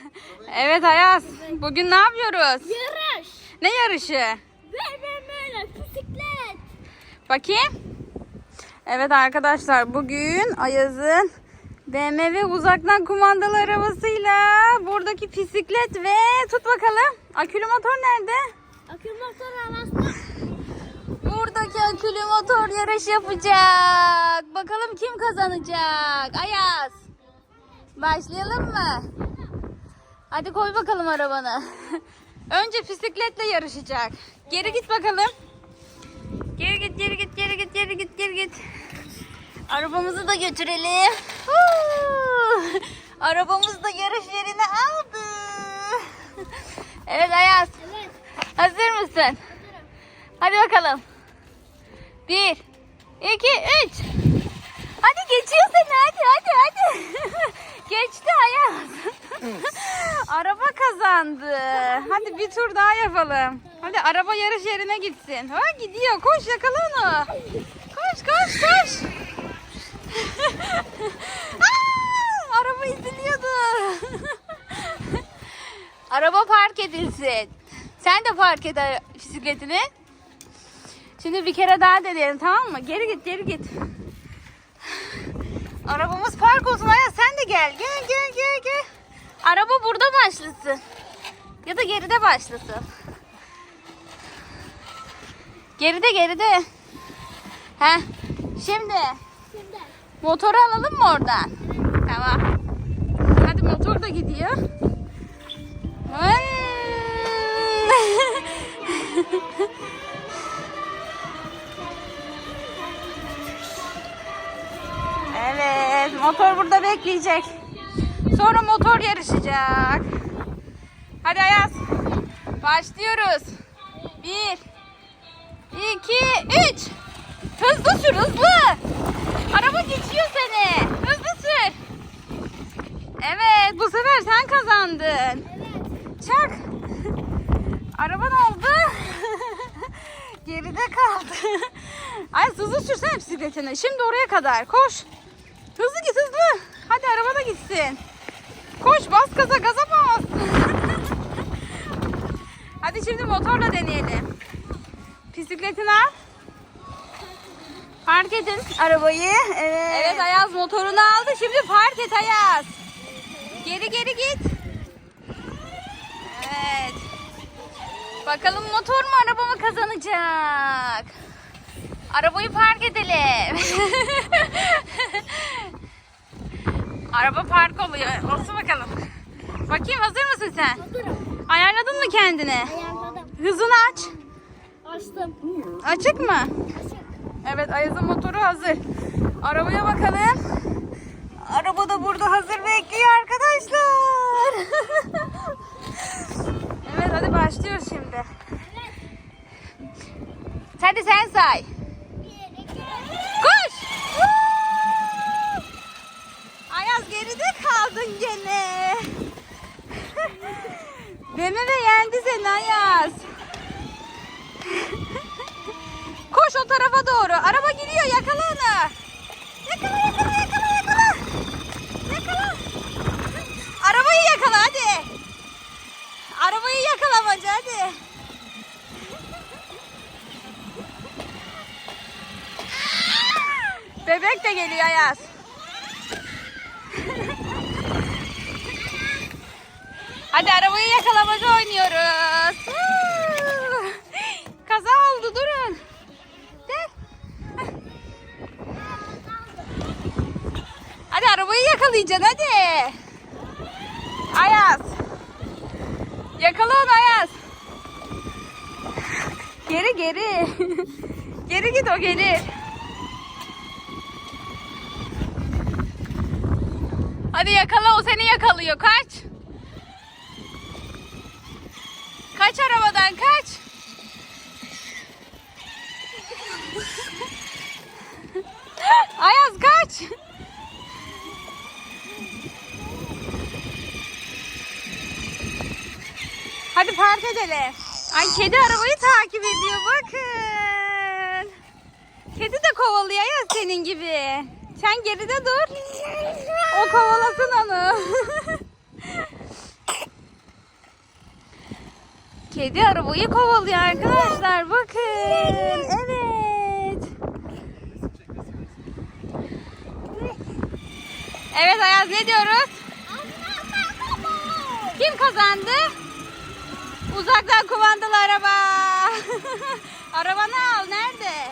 Evet Ayaz. Bugün ne yapıyoruz? Yarış. Ne yarışı? Ve böyle bisiklet. Bakayım. Evet arkadaşlar bugün Ayaz'ın BMW uzaktan kumandalı arabasıyla buradaki bisiklet ve tut bakalım. Akülü motor nerede? Akül motor arasında. Buradaki akülü motor yarış yapacak. Bakalım kim kazanacak? Ayaz. Başlayalım mı? Hadi koy bakalım arabanı. Önce bisikletle yarışacak. Geri git bakalım. Geri git, geri git, geri git, geri git, geri git. Arabamızı da götürelim. Arabamız da yarış yerine aldı. Evet Ayaz. Evet. Hazır mısın? Hadi bakalım. Bir, iki, üç. Hadi geçiyor seni hadi hadi hadi. Geçti kazandı. Hadi bir tur daha yapalım. Hadi araba yarış yerine gitsin. Ha gidiyor. Koş yakala onu. Koş koş koş. Aa, araba izliyordu. araba park edilsin. Sen de park et bisikletini. Şimdi bir kere daha deneyelim tamam mı? Geri git geri git. Arabamız park olsun Aya sen de gel. Gel gel gel gel. Araba burada başlasın. Ya da geride başlasın. Geride geride. Heh. Şimdi Şimdi. motoru alalım mı oradan? Tamam. Hadi motor da gidiyor. Evet, motor burada bekleyecek. Sonra motor yarışacak. Hadi Ayaz. Başlıyoruz. Bir, iki, üç. Hızlı sür, hızlı. Araba geçiyor seni. Hızlı sür. Evet, bu sefer sen kazandın. Evet. Çak. Araba ne oldu? Geride kaldı. Ay hızlı sürsene bisikletini. Şimdi oraya kadar. Koş. Hızlı git hızlı. Hadi araba da gitsin. Koş bas gaza gaza bas. Hadi şimdi motorla deneyelim. Bisikletini al. Park edin arabayı. Evet. Evet Ayaz motorunu aldı. Şimdi park et Ayaz. Geri geri git. Evet. Bakalım motor mu araba mı kazanacak? Arabayı park edelim. araba park oluyor. Olsun bakalım. Bakayım hazır mısın sen? Hazırım. Ayarladın mı kendini? Ayarladım. Hızını aç. Açtım. Açık mı? Evet Ayaz'ın motoru hazır. Arabaya bakalım. Araba da burada hazır bekliyor arkadaşlar. evet hadi başlıyoruz şimdi. Hadi sen say. Bir, iki, Koş. Woo! Ayaz geride kaldın gene. Beni de yendi seni Ayaz. Koş o tarafa doğru. Araba gidiyor yakala onu. Yakala yakala yakala yakala. Yakala. Arabayı yakala hadi. Arabayı yakalamacı hadi. Bebek de geliyor Ayaz. Hadi arabayı yakalamaca oynuyoruz. Kaza oldu durun. Gel. Hadi arabayı yakalayacaksın hadi. Ayaz. Yakala onu Ayaz. Geri geri. geri git o gelir. Hadi yakala o seni yakalıyor. Kaç. Kaç arabadan kaç. Ayaz kaç. Hadi park edelim. Ay kedi arabayı takip ediyor bakın. Kedi de kovalıyor ya senin gibi. Sen geride dur. O kovalasın onu. Kedi arabayı kovalıyor arkadaşlar. Bakın. Evet. Evet Ayaz ne diyoruz? Kim kazandı? Uzaktan kumandalı araba. Arabanı al. Nerede?